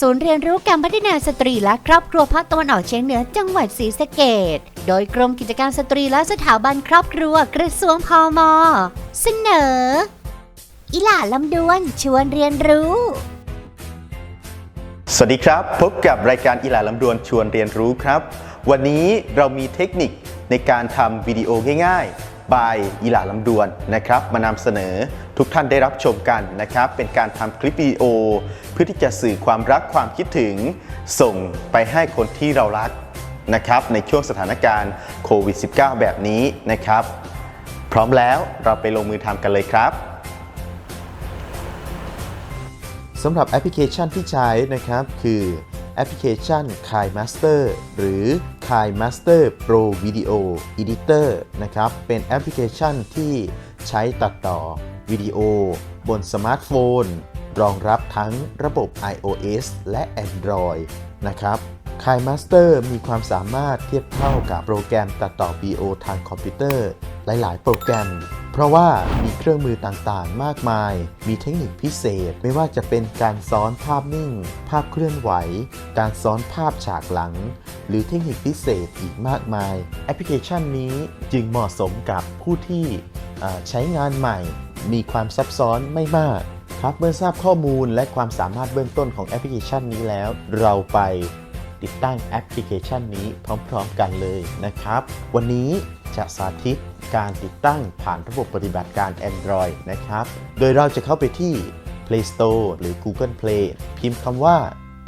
ศูนย์เรียนรู้การพัฒนาสตรีและครอบครัวภาคตะวันออกเฉียงเหนือจังหวัดศรีสะเกดโดยกรมกิจการสตรีและสถาบันครอบครัวกระทรวงพมเสนอ อิหล่าลำดวนชวนเรียนรู้ สวัสดีครับ พบกับรายการอีหลาลำดวนชวนเรียนรู้ครับ วันนี้เรามีเทคนิคในการทำวิดีโอง่ายๆ บายอีหลาลำดวนนะครับมานำเสนอทุกท่านได้รับชมกันนะครับ เป็นการทำคลิปวิดีโอ เพื่อที่จะสื่อความรักความคิดถึง ส่งไปให้คนที่เรารักนะครับ ในช่วงสถานการณ์โควิด -19 แบบนี้นะครับ พร้อมแล้วเราไปลงมือทำกันเลยครับสำหรับแอปพลิเคชันที่ใช้นะครับคือแอปพลิเคชัน k i Master หรือ Kai Master Pro Video Editor นะครับ เป็นแอปพลิเคชันที่ใช้ตัดต่อวิดีโอบนสมาร์ทโฟน รองรับทั้งระบบ iOS และ Android นะครับ Kai Master มีความสามารถเทียบเท่ากับโปรแกรมตัดต่อวิดีโอทางคอมพิวเตอร์ หลาย ๆ โปรแกรม เพราะว่ามีเครื่องมือต่างๆ มากมาย มีเทคนิคพิเศษ ไม่ว่าจะเป็นการซ้อนภาพนิ่ง ภาพเคลื่อนไหว การซ้อนภาพฉากหลัง หรือเทคนิคพิเศษอีกมากมาย แอปพลิเคชันนี้จึงเหมาะสมกับผู้ที่ใช้งานใหม่ มีความซับซ้อนไม่มากครับเมื่อทราบข้อมูลและความสามารถเบื้องต้นของแอปพลิเคชันนี้แล้ว เราไปติดตั้งแอปพลิเคชันนี้พร้อม ๆ กันเลยนะครับ วันนี้จะสาธิต การติดตั้งผ่านระบบปฏิบัติการ Android นะครับ โดยเราจะเข้าไปที่ Play Store หรือ Google Play พิมพ์คำว่า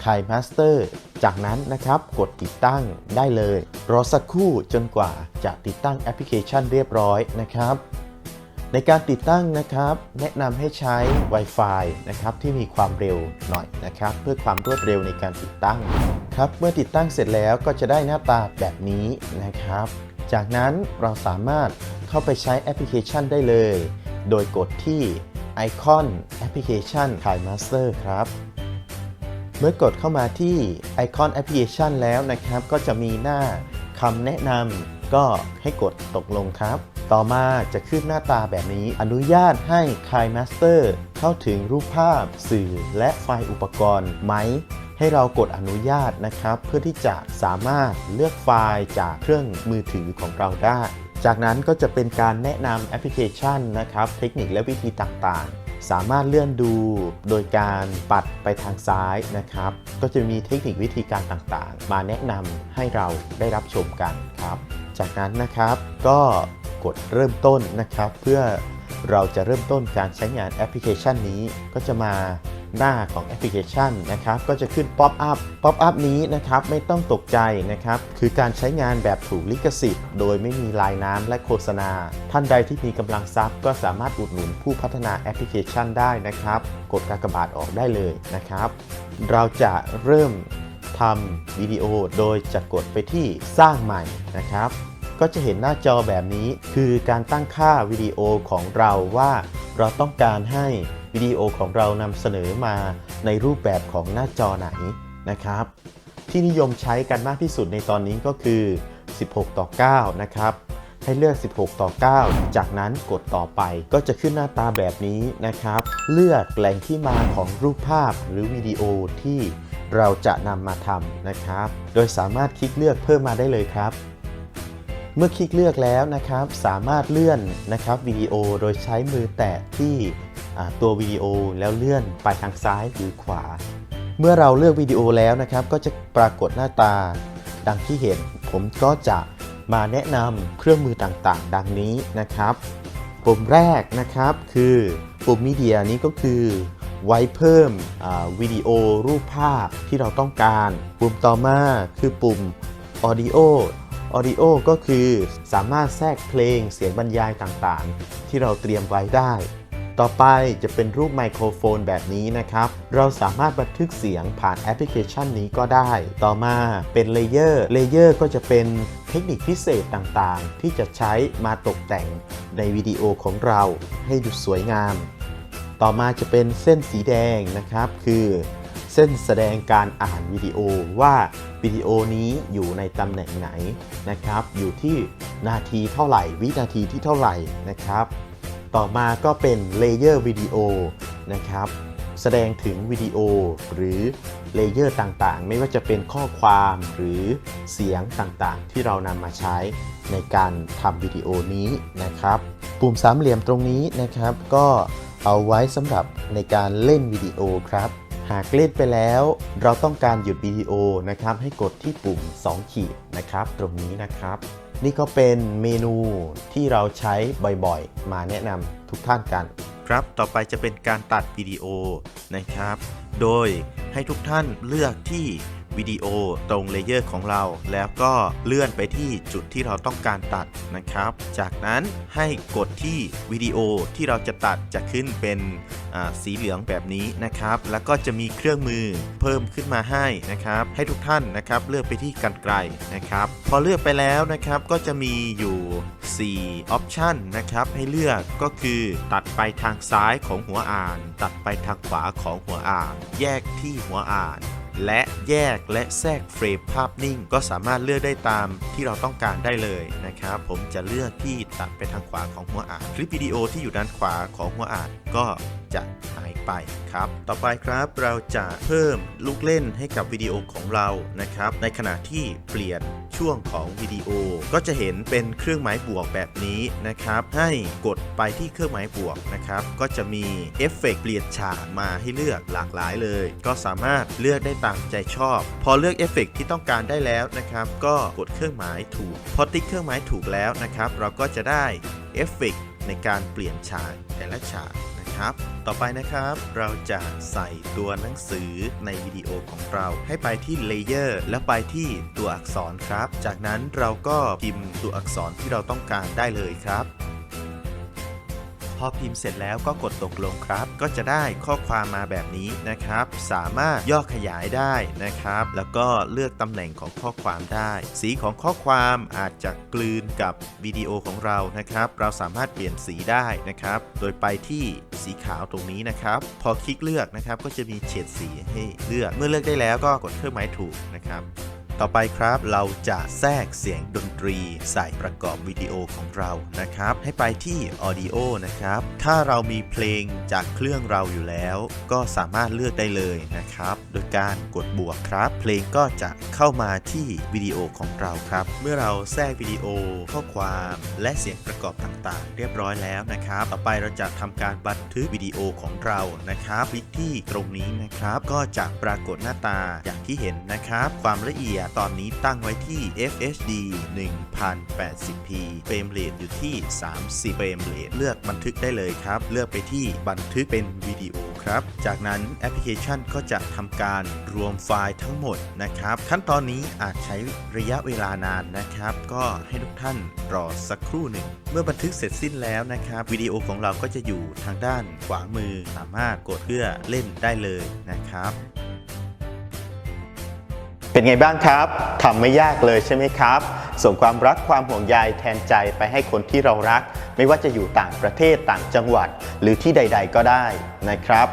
Kai Master จากนั้นนะครับกดติดตั้งได้เลย รอสักครู่จนกว่าจะติดตั้งแอปพลิเคชันเรียบร้อยนะครับ ในการติดตั้งนะครับ แนะนำให้ใช้ Wi-Fi นะครับที่มีความเร็วหน่อยนะครับ เพื่อความรวดเร็วในการติดตั้งครับเมื่อติดตั้งเสร็จแล้วก็จะได้หน้าตาแบบนี้นะครับ จากนั้นเราสามารถเข้าไปใช้แอปพลิเคชันได้เลย โดยกดที่ไอคอนแอปพลิเคชัน Kai Master ครับ เมื่อกดเข้ามาที่ไอคอนแอปพลิเคชันแล้วนะครับ ก็จะมีหน้าคำแนะนำก็ให้กดตกลงครับ ต่อมาจะขึ้นหน้าตาแบบนี้ อนุญาตให้ Kai Master เข้าถึงรูปภาพ สื่อและไฟล์อุปกรณ์ไหม ให้เรากดอนุญาตนะครับ เพื่อที่จะสามารถเลือกไฟล์จากเครื่องมือถือของเราได้ จากนั้นก็จะเป็นการแนะนำแอปพลิเคชันนะครับ เทคนิคและวิธีต่างๆ สามารถเลื่อนดูโดยการปัดไปทางซ้ายนะครับ ก็จะมีเทคนิควิธีการต่างๆ มาแนะนำให้เราได้รับชมกันครับ จากนั้นนะครับก็กดเริ่มต้นนะครับ เพื่อเราจะเริ่มต้นการใช้งานแอปพลิเคชันนี้ก็จะมา หน้าของแอปพลิเคชันนะครับก็จะขึ้นป๊อปอัพป๊อปอัพนี้นะครับไม่ต้องตกใจนะครับคือการใช้งานแบบถูกลิขสิทธิ์ โดยไม่มีลายน้ำและโฆษณา ท่านใดที่มีกำลังทรัพย์ ก็สามารถอุดหนุนผู้พัฒนาแอปพลิเคชันได้นะครับ กดกากบาทออกได้เลยนะครับ เราจะเริ่มทำวิดีโอโดยจะกดไปที่สร้างใหม่นะครับ ก็จะเห็นหน้าจอแบบนี้คือการตั้งค่าวิดีโอของเราว่า เราต้องการให้ วิดีโอของเรานำเสนอมาในรูปแบบของหน้าจอไหนนะครับ ที่นิยมใช้กันมากที่สุดในตอนนี้ก็คือ 16 ต่อ 9 นะครับ ให้เลือก 16 ต่อ 9 จากนั้นกดต่อไปก็จะขึ้นหน้าตาแบบนี้นะครับ เลือกแหล่งที่มาของรูปภาพหรือวิดีโอที่เราจะนำมาทำนะครับ โดยสามารถคลิกเลือกเพิ่มมาได้เลยครับ เมื่อคลิกเลือกแล้วนะครับ สามารถเลื่อนนะครับวิดีโอโดยใช้มือแตะที่ ตัววิดีโอแล้วเลื่อนไปทางซ้ายหรือขวา เมื่อเราเลือกวิดีโอแล้วนะครับ ก็จะปรากฏหน้าตา ดังที่เห็น ผมก็จะมาแนะนำเครื่องมือต่างๆ ดังนี้นะครับ ปุ่มแรกนะครับคือปุ่มมีเดียนี้ก็คือไว้เพิ่มวิดีโอรูปภาพที่เราต้องการ ปุ่มต่อมาคือปุ่ม Audio Audio ก็คือสามารถแทรกเพลงเสียงบรรยายต่างๆ ที่เราเตรียมไว้ได้ ต่อไปจะเป็นรูปไมโครโฟนแบบนี้นะครับ เราสามารถบันทึกเสียงผ่านแอปพลิเคชันนี้ก็ได้ ต่อมาเป็นเลเยอร์ เลเยอร์ก็จะเป็นเทคนิคพิเศษต่างๆ ที่จะใช้มาตกแต่งในวิดีโอของเราให้ดูสวยงาม ต่อมาจะเป็นเส้นสีแดงนะครับ คือเส้นแสดงการอ่านวิดีโอว่าวิดีโอนี้อยู่ในตำแหน่งไหนนะครับ อยู่ที่นาทีเท่าไหร่ วินาทีที่เท่าไหร่นะครับ ต่อมาก็เป็นเลเยอร์วิดีโอนะครับแสดงถึงวิดีโอหรือเลเยอร์ต่างๆ ไม่ว่าจะเป็นข้อความหรือเสียงต่างๆ ที่เรานำมาใช้ในการทำวิดีโอนี้นะครับ ปุ่มสามเหลี่ยมตรงนี้นะครับ ก็เอาไว้สำหรับในการเล่นวิดีโอครับ หากเล่นไปแล้ว เราต้องการหยุดวิดีโอนะครับ ให้กดที่ปุ่ม 2 ขีดนะครับ ตรงนี้นะครับ นี่ก็เป็นเมนูที่เราใช้บ่อยๆ มาแนะนำทุกท่านกัน ครับต่อไปจะเป็นการตัดวิดีโอนะครับ โดยให้ทุกท่านเลือกที่ วิดีโอตรงเลเยอร์ของเรา แล้วก็เลื่อนไปที่จุดที่เราต้องการตัดนะครับ จากนั้นให้กดที่วิดีโอที่เราจะตัดจะขึ้นเป็นสีเหลืองแบบนี้นะครับ แล้วก็จะมีเครื่องมือเพิ่มขึ้นมาให้นะครับ ให้ทุกท่านนะครับเลือกไปที่กันไกลนะครับ พอเลือกไปแล้วนะครับก็จะมีอยู่ 4 ออปชันนะครับให้เลือกก็คือตัดไปทางซ้ายของหัวอ่าน ตัดไปทางขวาของหัวอ่าน แยกที่หัวอ่าน และแยกและแทรกเฟรมภาพนิ่ง ก็สามารถเลือกได้ตามที่เราต้องการได้เลยนะครับ ผมจะเลือกที่ตัดไปทางขวาของหัวอ่าน คลิปวิดีโอที่อยู่ด้านขวาของหัวอ่านก็จะหายไปครับ ต่อไปครับเราจะเพิ่มลูกเล่นให้กับวิดีโอของเรานะครับ ในขณะที่เปลี่ยนช่วงของวิดีโอ ก็จะเห็นเป็นเครื่องหมายบวกแบบนี้นะครับ ให้กดไปที่เครื่องหมายบวกนะครับ ก็จะมีเอฟเฟกต์เปลี่ยนฉากมาให้เลือกหลากหลายเลย ก็สามารถเลือกได้ตามใจชอบ พอเลือกเอฟเฟกต์ที่ต้องการได้แล้วนะครับ ก็กดเครื่องหมายถูก พอติ๊กเครื่องหมายถูกแล้วนะครับ เราก็จะได้เอฟเฟกต์ในการเปลี่ยนฉากแต่ละฉาก ครับ ต่อไปนะครับ เราจะใส่ตัวหนังสือในวิดีโอของเราให้ไปที่เลเยอร์แล้วไปที่ตัวอักษรครับ จากนั้นเราก็พิมพ์ตัวอักษรที่เราต้องการได้เลยครับ พอพิมพ์เสร็จแล้วก็กดตกลงครับ ก็จะได้ข้อความมาแบบนี้นะครับ สามารถย่อขยายได้นะครับ แล้วก็เลือกตำแหน่งของข้อความได้ สีของข้อความอาจจะกลืนกับวิดีโอของเรานะครับ เราสามารถเปลี่ยนสีได้นะครับ โดยไปที่สีขาวตรงนี้นะครับ พอคลิกเลือกนะครับก็จะมีเฉดสีให้เลือก เมื่อเลือกได้แล้วก็กดเครื่องหมายถูกนะครับ ต่อไปครับเราจะแทรกเสียงดนตรีใส่ประกอบวิดีโอของเรานะครับ ให้ไปที่ Audio นะครับ ถ้าเรามีเพลงจากเครื่องเราอยู่แล้ว ก็สามารถเลือกได้เลยนะครับ โดยการกดบวกครับ เพลงก็จะเข้ามาที่วิดีโอของเราครับ เมื่อเราแทรกวิดีโอข้อความและเสียงประกอบต่างๆ เรียบร้อยแล้วนะครับ ต่อไปเราจะทำการบันทึกวิดีโอของเรานะครับคลิกที่ตรงนี้นะครับ ก็จะปรากฏหน้าตาอย่างที่เห็นนะครับ ความละเอียดตอนนี้ตั้งไว้ที่ FHD 1080p เฟรมเรทอยู่ที่ 30 เฟรมเรทเลือกบันทึกได้เลยครับ เลือกไปที่บันทึกเป็นวิดีโอครับ จากนั้นแอปพลิเคชันก็จะทำการรวมไฟล์ทั้งหมดนะครับ ขั้นตอนนี้อาจใช้ระยะเวลานานนะครับ ก็ให้ทุกท่านรอสักครู่หนึ่ง เมื่อบันทึกเสร็จสิ้นแล้วนะครับวิดีโอของเราก็จะอยู่ทางด้านขวามือสามารถกดเพื่อเล่นได้เลยนะครับ เป็นไงบ้างครับทำไม่ยากเลยใช่ไหมครับ ส่งความรักความห่วงใยแทนใจไปให้คนที่เรารัก ไม่ว่าจะอยู่ต่างประเทศต่างจังหวัด หรือที่ใด ๆ ก็ได้นะครับ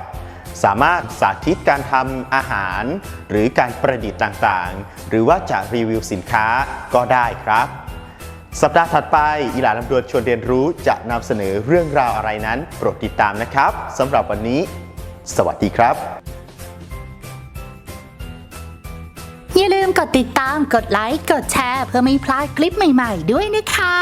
สามารถสาธิตการทำอาหาร หรือการประดิษฐ์ต่างๆ หรือว่าจะรีวิวสินค้าก็ได้ครับ สัปดาห์ถัดไปอีหลาลำดวนชวนเรียนรู้จะนำเสนอเรื่องราวอะไรนั้น โปรดติดตามนะครับสำหรับวันนี้ สวัสดีครับ อย่าลืมกดติดตาม กดไลค์ กดแชร์ เพื่อไม่พลาดคลิปใหม่ ๆ ด้วยนะคะ